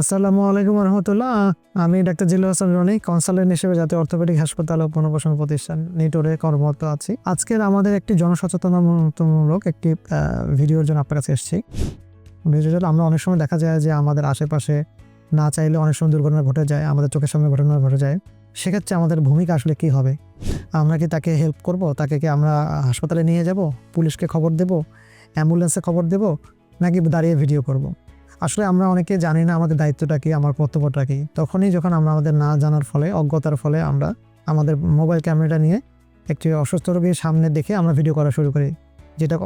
আসসালামু আলাইকুম রহমতুল্লাহ আমি ডাক্তার জিল্লু হাসান রনি, কনসালটেন্ট হিসেবে জাতীয় অর্থোপেডিক হাসপাতাল ও পুনর্বাসন প্রতিষ্ঠান নিটোরে কর্মরত আছি। আজকের আমাদের একটি জনসচেতনতামূলক একটি ভিডিওর জন্য আপনার কাছে এসেছি। ভিডিওটা আমরা অনেক সময় দেখা যায় যে আমাদের আশেপাশে না চাইলে অনেক সময় দুর্ঘটনা ঘটে যায়, আমাদের চোখের সামনে ঘটনা ঘটে যায়। সেক্ষেত্রে আমাদের ভূমিকা আসলে কি হবে? আমরা কি তাকে হেল্প করব? তাকে কি আমরা হাসপাতালে নিয়ে যাব? পুলিশকে খবর দেব? অ্যাম্বুলেন্সে খবর দেব? নাকি দাঁড়িয়ে ভিডিও করব? আসলে আমরা অনেকে জানি না আমাদের দায়িত্বটা কি, আমার কর্তব্যটা কি। তখনই যখন আমরা আমাদের না জানার ফলে, অজ্ঞতার ফলে আমরা আমাদের মোবাইল ক্যামেরাটা নিয়ে একটি অসুস্থ রোগীর সামনে দেখে আমরা ভিডিও করা শুরু করি, যেটা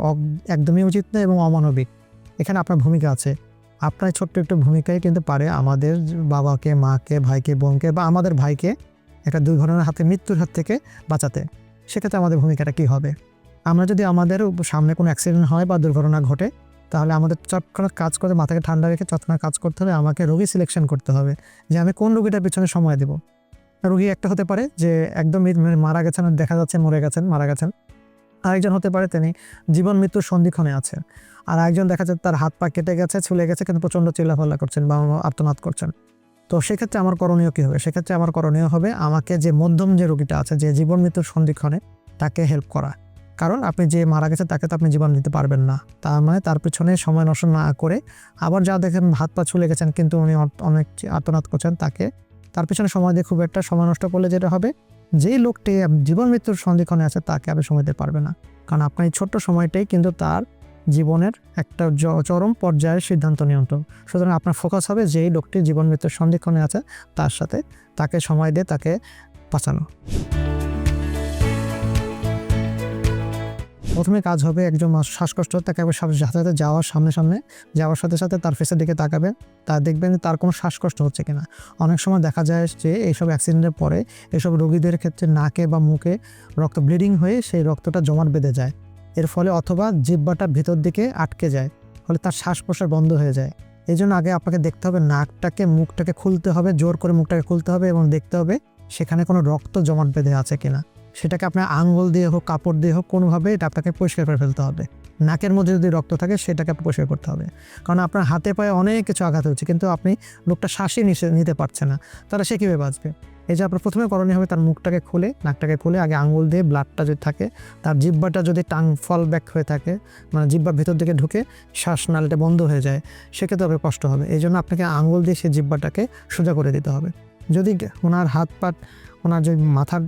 একদমই উচিত না এবং অমানবিক। এখানে আপনার ভূমিকা আছে। আপনার ছোট্ট একটু ভূমিকাই কিন্তু পারে আমাদের বাবাকে, মাকে, ভাইকে, বোনকে বা আমাদের ভাইকে একটা দুর্ঘটনার হাতে, মৃত্যুর হাত থেকে বাঁচাতে। সেক্ষেত্রে আমাদের ভূমিকাটা কি হবে? আমরা যদি আমাদের সামনে কোনো অ্যাক্সিডেন্ট হয় বা দুর্ঘটনা ঘটে তাহলে আমাদের তৎক্ষণাৎ কাজ করে মাথাকে ঠান্ডা রেখে তৎক্ষণাৎ কাজ করতে হবে, আমাকে রোগী সিলেকশন করতে হবে, যে আমি কোন রোগীটার পিছনে সময় দেব। রোগী একটা হতে পারে যে একদম মানে মারা গেছেন, দেখা যাচ্ছে মরে গেছেন, মারা গেছেন। আরেকজন হতে পারে তিনি জীবন মৃত্যুর সন্ধিক্ষণে আছেন আর একজন দেখা যাচ্ছে তার হাত পা কেটে গেছে, ছুলে গেছে, কিন্তু প্রচণ্ড চিল্লাফাল্লা করছেন বা আর্তনাদ করছেন। তো সেক্ষেত্রে আমার করণীয় কী হবে? সেক্ষেত্রে আমার করণীয় হবে আমাকে যে মধ্যম যে রোগীটা আছে, যে জীবন মৃত্যুর সন্ধিক্ষণে তাকে হেল্প করা। কারণ আপনি যে মারা গেছে তাকে তো আপনি জীবন দিতে পারবেন না। তার মানে তার পিছনে সময় নষ্ট না করে আবার যা দেখেন হাত পা ছুলে গেছেন কিন্তু উনি অনেক আত্মনাদ করছেন তাকে। তার পিছনে সময় দিয়ে খুব একটা সময় নষ্ট করলে যেটা হবে, যেই লোকটি জীবন মৃত্যুর সন্ধিক্ষণে আছে তাকে আপনি সময় দিতে পারবে না। কারণ আপনার এই ছোট্ট সময়টাই কিন্তু তার জীবনের একটা চরম পর্যায়ের সিদ্ধান্ত নিয়ন্ত্রণ। সুতরাং আপনার ফোকাস হবে যেই লোকটি জীবন মৃত্যুর সন্ধিক্ষণে আছে তার সাথে তাকে সময় দিয়ে তাকে বাঁচানো। প্রথমে কাজ হবে একজন শ্বাসকষ্ট, তাকে একবার সাথে সাথে যাওয়ার সামনে সামনে যাওয়ার সাথে সাথে তার ফেসের দিকে তাকাবেন তা দেখবেন তার কোনো শ্বাসকষ্ট হচ্ছে কিনা। অনেক সময় দেখা যায় যে এইসব অ্যাক্সিডেন্টের পরে এসব রোগীদের ক্ষেত্রে নাকে বা মুখে রক্ত ব্লিডিং হয়ে সেই রক্তটা জমাট বেঁধে যায়। এর ফলে অথবা জিব্বাটা ভিতর দিকে আটকে যায়, ফলে তার শ্বাস প্রশ্বাস বন্ধ হয়ে যায়। এই জন্য আগে আপনাকে দেখতে হবে নাকটাকে, মুখটাকে খুলতে হবে, জোর করে মুখটাকে খুলতে হবে এবং দেখতে হবে সেখানে কোনো রক্ত জমাট বেঁধে আছে কিনা। সেটাকে আপনার আঙ্গুল দিয়ে হোক, কাপড় দিয়ে হোক, কোনোভাবে এটা আপনাকে পরিষ্কার করে ফেলতে হবে। নাকের মধ্যে যদি রক্ত থাকে, সেটাকে আপনাকে পরিষ্কার করতে হবে। কারণ আপনার হাতে পায়ে অনেক কিছু আঘাত হচ্ছে কিন্তু আপনি লোকটা শ্বাসই নিতে পারছে না। তাহলে সে কীভাবে বাঁচবে? এই যে আপনার প্রথমে করণীয় হবে, তার মুখটাকে খুলে, নাকটাকে খুলে, আগে আঙুল দিয়ে ব্লাডটা যদি থাকে, তার জিব্বাটা যদি টাং ফল ব্যাক হয়ে থাকে মানে জিব্বা ভেতর দিকে ঢুকে শ্বাসনালীটা বন্ধ হয়ে যায়, সেক্ষেত্রে হবে কষ্ট হবে। এই জন্য আপনাকে আঙুল দিয়ে সেই জিব্বাটাকে সোজা করে দিতে হবে। যদি ওনার হাত পাট ওনার যদি মাথার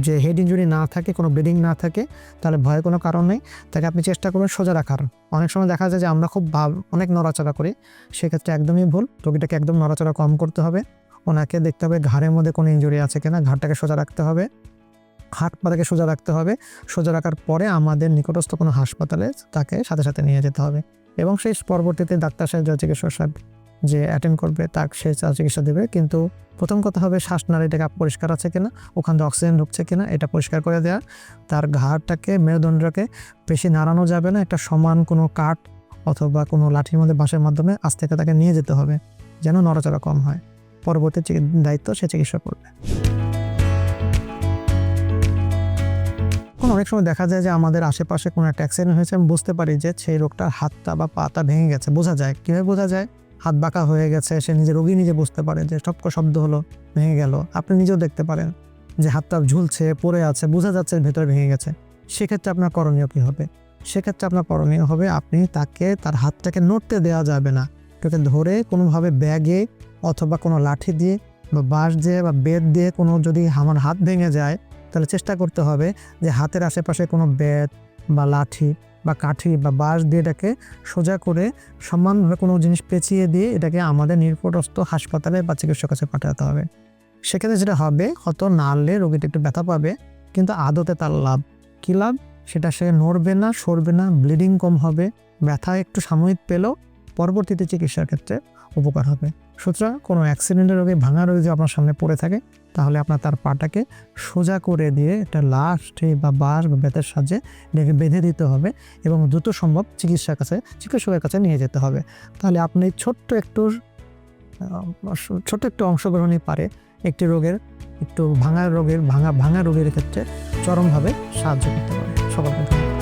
যে হেড ইঞ্জুরি না থাকে, কোনো ব্লিডিং না থাকে, তাহলে ভয়ের কোনো কারণ নেই। তাকে আপনি চেষ্টা করবেন সোজা রাখার। অনেক সময় দেখা যায় যে আমরা খুব অনেক নড়াচড়া করি। সেক্ষেত্রে একদমই ভুল। রোগীটাকে একদম নড়াচড়া কম করতে হবে। ওনাকে দেখতে হবে ঘাড়ের মধ্যে কোনো ইঞ্জুরি আছে কিনা। ঘাড়টাকে সোজা রাখতে হবে। হাত পাটাকে সোজা রাখতে হবে। সোজা রাখার পরে আমাদের নিকটস্থ কোনো হাসপাতালে তাকে সাথে সাথে নিয়ে যেতে হবে। এবং সেই পরবর্তীতে ডাক্তার সাহেব যা চিকিৎসক সাহেব যে অ্যাটেন্ড করবে, তাকে সে চিকিৎসা দেবে। কিন্তু প্রথম কথা হবে শ্বাসনালীটাকে পরিষ্কার আছে কিনা, ওখান থেকে অক্সিজেন ঢুকছে কিনা, এটা পরিষ্কার করে দেওয়া তার ঘাড়টাকে, মেরুদণ্ডটাকে বেশি নাড়ানো যাবে না, একটা সমান কোনো কাঠ অথবা কোনো লাঠির মধ্যে বাঁশের মাধ্যমে আজ থেকে তাকে নিয়ে যেতে হবে, যেন নড়াচড়া কম হয়। পরবর্তী দায়িত্ব সে চিকিৎসা করবে। এখন অনেক সময় দেখা যায় যে আমাদের আশেপাশে কোনো একটা অ্যাক্সিডেন্ট হয়েছে, আমি বুঝতে পারি যে সেই রোগটার হাতটা বা পাটা ভেঙে গেছে, বোঝা যায়। কীভাবে বোঝা যায়? হাত বাঁকা হয়ে গেছে, সে নিজে রোগী নিজে বুঝতে পারে যে টপক শব্দ হলো, ভেঙে গেল। আপনি নিজেও দেখতে পারেন যে হাতটা ঝুলছে, পড়ে আছে, বোঝা যাচ্ছে ভেতরে ভেঙে গেছে। সেক্ষেত্রে আপনার করণীয় কী হবে? সেক্ষেত্রে আপনার করণীয় হবে আপনি তাকে, তার হাতটাকে নড়তে দেওয়া যাবে না। তাকে ধরে কোনোভাবে ব্যাগে অথবা কোনো লাঠি দিয়ে বা বাঁশ দিয়ে বা বেত দিয়ে কোনো যদি আমার হাত ভেঙে যায়, তাহলে চেষ্টা করতে হবে যে হাতের আশেপাশে কোনো বেত বা লাঠি বা কাঠি বা বাঁশ দিয়ে এটাকে সোজা করে সমানভাবে কোনো জিনিস পেঁচিয়ে দিয়ে এটাকে আমাদের নিকটস্থ হাসপাতালে বা চিকিৎসক কাছে পাঠাতে হবে। সেক্ষেত্রে যেটা হবে, হয়তো নাড়লে রোগীটা একটু ব্যথা পাবে, কিন্তু আদতে তার লাভ। কী লাভ? সেটা সে নড়বে না, সরবে না, ব্লিডিং কম হবে, ব্যথা একটু সাময়িক পেলেও পরবর্তীতে চিকিৎসার ক্ষেত্রে উপকার হবে। সুতরাং কোনো অ্যাক্সিডেন্টের রোগে ভাঙা রোগী যদি আপনার সামনে পড়ে থাকে, তাহলে আপনার তার পাটাকে সোজা করে দিয়ে একটা লাস্টে বা বাঁশ বা বেতের সাহায্যে এটাকে বেঁধে দিতে হবে এবং দ্রুত সম্ভব চিকিৎসার কাছে, চিকিৎসকের কাছে নিয়ে যেতে হবে। তাহলে আপনি ছোট্ট একটু ছোট্ট একটু অংশগ্রহণই পারে একটি রোগের, একটু ভাঙা রোগের, ভাঙা ভাঙা রোগের ক্ষেত্রে চরমভাবে সাহায্য করতে পারে। সবার